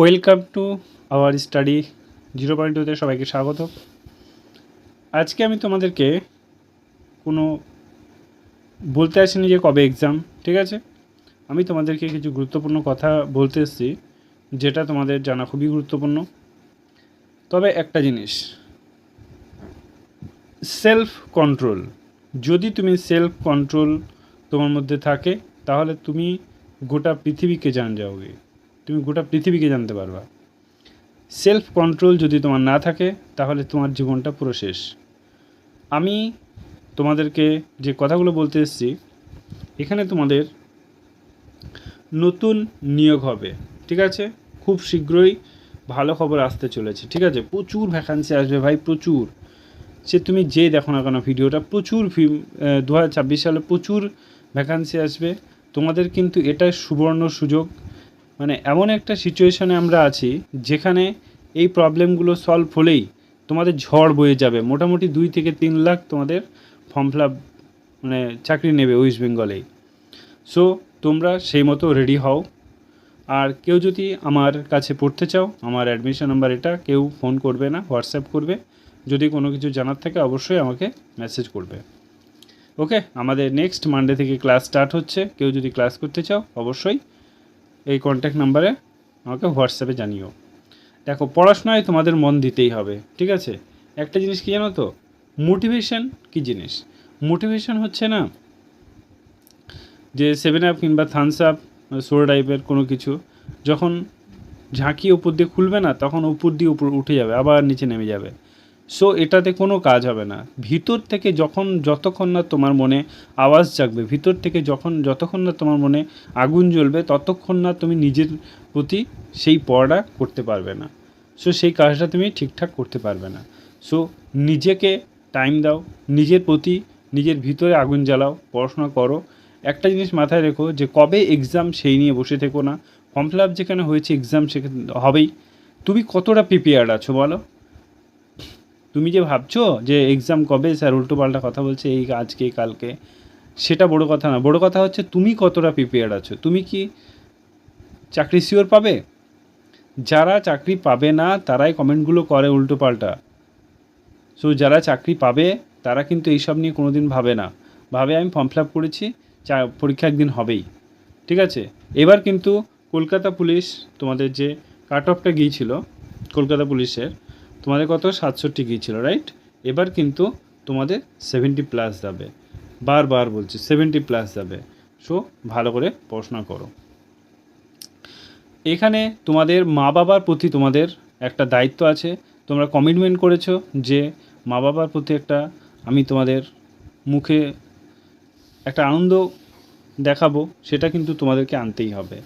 Welcome to our study zero point টুতে সবাইকে স্বাগত। আজকে আমি তোমাদেরকে কোনো বলতে আসিনি যে কবে এক্সাম ঠিক আছে? আমি তোমাদেরকে কিছু গুরুত্বপূর্ণ কথা বলতে এসেছি, যেটা তোমাদের জানা খুবই গুরুত্বপূর্ণ। তবে একটা জিনিস সেলফ কন্ট্রোল যদি তুমি সেলফ কন্ট্রোল তোমার মধ্যে থাকে, তাহলে তুমি গোটা পৃথিবীকে জান যাওগে। তুমি গোটা পৃথিবীকে জানতে পারবা। সেলফ কন্ট্রোল যদি তোমার না থাকে, তাহলে তোমার জীবনটা পুরো শেষ। আমি তোমাদেরকে যে কথাগুলো বলতে এসেছি, এখানে তোমাদের নতুন নিয়োগ হবে, ঠিক আছে? খুব শীঘ্রই ভালো খবর আসতে চলেছে, ঠিক আছে? প্রচুর ভ্যাকান্সি আসবে ভাই, প্রচুর। সে তুমি যে দেখো না কেন ভিডিওটা, প্রচুর দু হাজার ছাব্বিশ সালে প্রচুর ভ্যাকান্সি আসবে। তোমাদের কিন্তু এটাই সুবর্ণ সুযোগ। মানে এমন একটা সিচুয়েশনে আমরা আছি, যেখানে এই প্রবলেমগুলো সলভ হলেই তোমাদের ঝড় বয়ে যাবে। মোটামুটি দুই থেকে তিন লাখ তোমাদের ফর্ম ফিল মানে চাকরি নেবে ওয়েস্ট বেঙ্গলেই সো তোমরা সেই মতো রেডি হও। আর কেউ যদি আমার কাছে পড়তে চাও, আমার অ্যাডমিশন নাম্বার এটা, কেউ ফোন করবে না হোয়াটসঅ্যাপ করবে। যদি কোনো কিছু জানার থাকে, অবশ্যই আমাকে মেসেজ করবে। ওকে আমাদের নেক্সট মানডে থেকে ক্লাস স্টার্ট হচ্ছে। কেউ যদি ক্লাস করতে চাও, অবশ্যই এই কন্ট্যাক্ট নাম্বারে আমাকে হোয়াটসঅ্যাপে জানিও। দেখো, পড়াশোনায় তোমাদের মন দিতেই হবে, ঠিক আছে? একটা জিনিস কি জানো তো? মোটিভেশন কি জিনিস? মোটিভেশন হচ্ছে না যে সেভেন আপ কিংবা থামস আপ সোর টাইপের কোনো কিছু, যখন ঝাঁকি উপর দিয়ে খুলবে না, তখন উপর দিয়ে উপর উঠে যাবে, আবার নিচে নেমে যাবে। সো এটাতে কোনো কাজ হবে না। ভিতর থেকে যখন, যতক্ষণ না তোমার মনে আওয়াজ জাগবে, ভিতর থেকে যখন, যতক্ষণ না তোমার মনে আগুন জ্বলবে, ততক্ষণ না তুমি নিজের প্রতি সেই পড়াটা করতে পারবে না। সো সেই কাজটা তুমি ঠিকঠাক করতে পারবে না। সো নিজেকে টাইম দাও, নিজের প্রতি নিজের ভিতরে আগুন জ্বালাও, পড়াশোনা করো। একটা জিনিস মাথায় রেখো যে, কবে এক্সাম সেই নিয়ে বসে থেকো না। ফর্ম ফিল আপ যেখানে হয়েছে এক্সাম সেখানে হবেই। তুমি কতটা প্রিপেয়ার্ড আছো বলো? তুমি যে ভাবছ যে এক্সাম কবে স্যার উল্টো পাল্টা কথা বলছে, এই আজকে কালকে, সেটা বড় কথা না। বড় কথা হচ্ছে তুমি কতটা প্রিপেয়ার আছো? তুমি কি চাকরি শিওর পাবে? যারা চাকরি পাবে না, তারাই কমেন্টগুলো করে উল্টো পাল্টা। সো যারা চাকরি পাবে, তারা কিন্তু এইসব নিয়ে কোনো দিন ভাবে না। ভাবে আমি ফর্ম ফিল আপ করেছি, চা, পরীক্ষা একদিন হবেই। ঠিক আছে? এবার কিন্তু কলকাতা পুলিশ তোমাদের যে কাট অফটা গিয়েছিল, কলকাতা পুলিশের তোমাদের কত? সাতষট্টি গিয়েছিল রাইট এবার কিন্তু তোমাদের সেভেন্টি প্লাস যাবে। বারবার বলছি সেভেন্টি প্লাস যাবে। সো ভালো করে পড়াশোনা করো। এখানে তোমাদের মা বাবার প্রতি তোমাদের একটা দায়িত্ব আছে। তোমরা কমিটমেন্ট করেছ যে মা বাবার প্রতি একটা আমি তোমাদের মুখে একটা আনন্দ দেখাবো, সেটা কিন্তু তোমাদেরকে আনতেই হবে।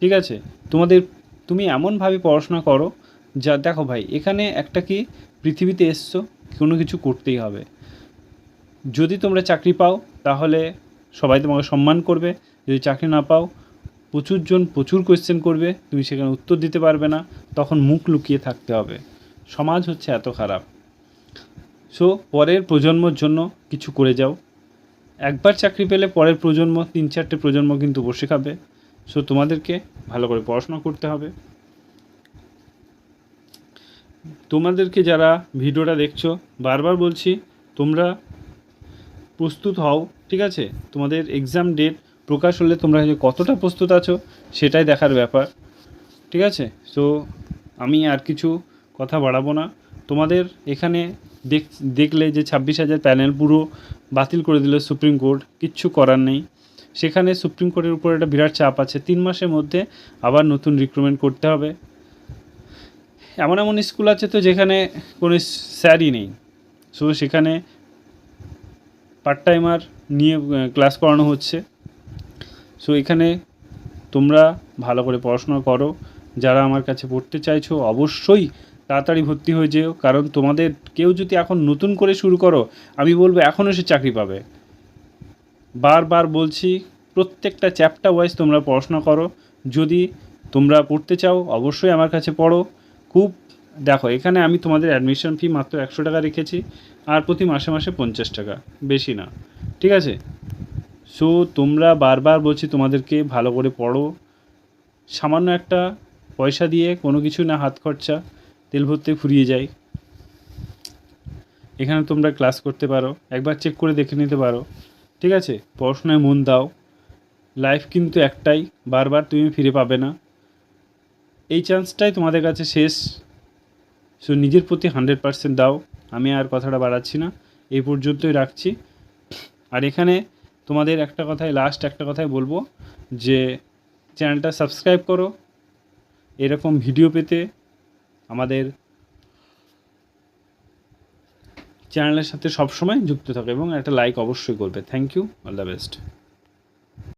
ঠিক আছে? তোমাদের, তুমি এমনভাবে পড়াশোনা করো যা দেখো ভাই, এখানে একটা কি, পৃথিবীতে এসছো, কোনো কিছু করতেই হবে। যদি তোমরা চাকরি পাও, তাহলে সবাই তোমাকে সম্মান করবে। যদি চাকরি না পাও, প্রচুরজন প্রচুর কোয়েশ্চেন করবে, তুমি সেখানে উত্তর দিতে পারবে না, তখন মুখ লুকিয়ে থাকতে হবে। সমাজ হচ্ছে এত খারাপ। সো পরের প্রজন্মর জন্য কিছু করে যাও। একবার চাকরি পেলে পরের প্রজন্ম, তিন চারটে প্রজন্ম কিন্তু বসে খাবে। সো তোমাদেরকে ভালো করে পড়াশোনা করতে হবে। তোমাদেরকে যারা ভিডিওটা দেখছ, বারবার বলছি, তোমরা প্রস্তুত হও, ঠিক আছে? তোমাদের এক্সাম ডেট প্রকাশ হলে তোমরা যে কতটা প্রস্তুত আছো, সেটাই দেখার ব্যাপার, ঠিক আছে? সো আমি আর কিছু কথা বাড়াবো না। তোমাদের এখানে দেখ, দেখলে যে ছাব্বিশ হাজার প্যানেল পুরো বাতিল করে দিল সুপ্রিম কোর্ট কিচ্ছু করার নেই। সেখানে সুপ্রিম কোর্টের উপর একটা বিরাট চাপ আছে। তিন মাসের মধ্যে আবার নতুন রিক্রুটমেন্ট করতে হবে। এমন এমন স্কুল আছে তো যেখানে কোনো স্যারই নেই। সো সেখানে পার্ট টাইমার নিয়ে ক্লাস করানো হচ্ছে। সো এখানে তোমরা ভালো করে পড়াশোনা করো। যারা আমার কাছে পড়তে চাইছো, অবশ্যই তাড়াতাড়ি ভর্তি হয়ে যেও। কারণ তোমাদের কেউ যদি এখন নতুন করে শুরু করো, আমি বলব এখনও সে চাকরি পাবে। বারবার বলছি, প্রত্যেকটা চ্যাপ্টার ওয়াইজ তোমরা পড়াশোনা করো। যদি তোমরা পড়তে চাও, অবশ্যই আমার কাছে পড়ো। খুব, দেখো, এখানে আমি তোমাদের অ্যাডমিশন ফি মাত্র একশো টাকা রেখেছি, আর প্রতি মাসে মাসে পঞ্চাশ টাকা, বেশি না, ঠিক আছে? সো তোমরা বারবার বলছি তোমাদেরকে ভালো করে পড়ো, সামান্য একটা পয়সা দিয়ে কোনো কিছু না হাত খরচা, তেল ভরতে ফুরিয়ে যায়। এখানে তোমরা ক্লাস করতে পারো, একবার চেক করে দেখে নিতে পারো, ঠিক আছে? পড়াশোনায় মন দাও লাইফ কিন্তু একটাই, বারবার তুমি ফিরে পাবে না। এই চান্সটাই তোমাদের কাছে শেষ। সো নিজের প্রতি হান্ড্রেড পার্সেন্ট দাও। আমি আর কথাটা বাড়াচ্ছি না। এই পর্যন্তই রাখছি। আর এখানে তোমাদের একটা কথাই লাস্ট একটা কথাই বলব যে চ্যানেলটা সাবস্ক্রাইব করো। এরকম ভিডিও পেতে আমাদের চ্যানেলের সাথে সবসময় যুক্ত থাকো এবং একটা লাইক অবশ্যই করবে। Thank you all the best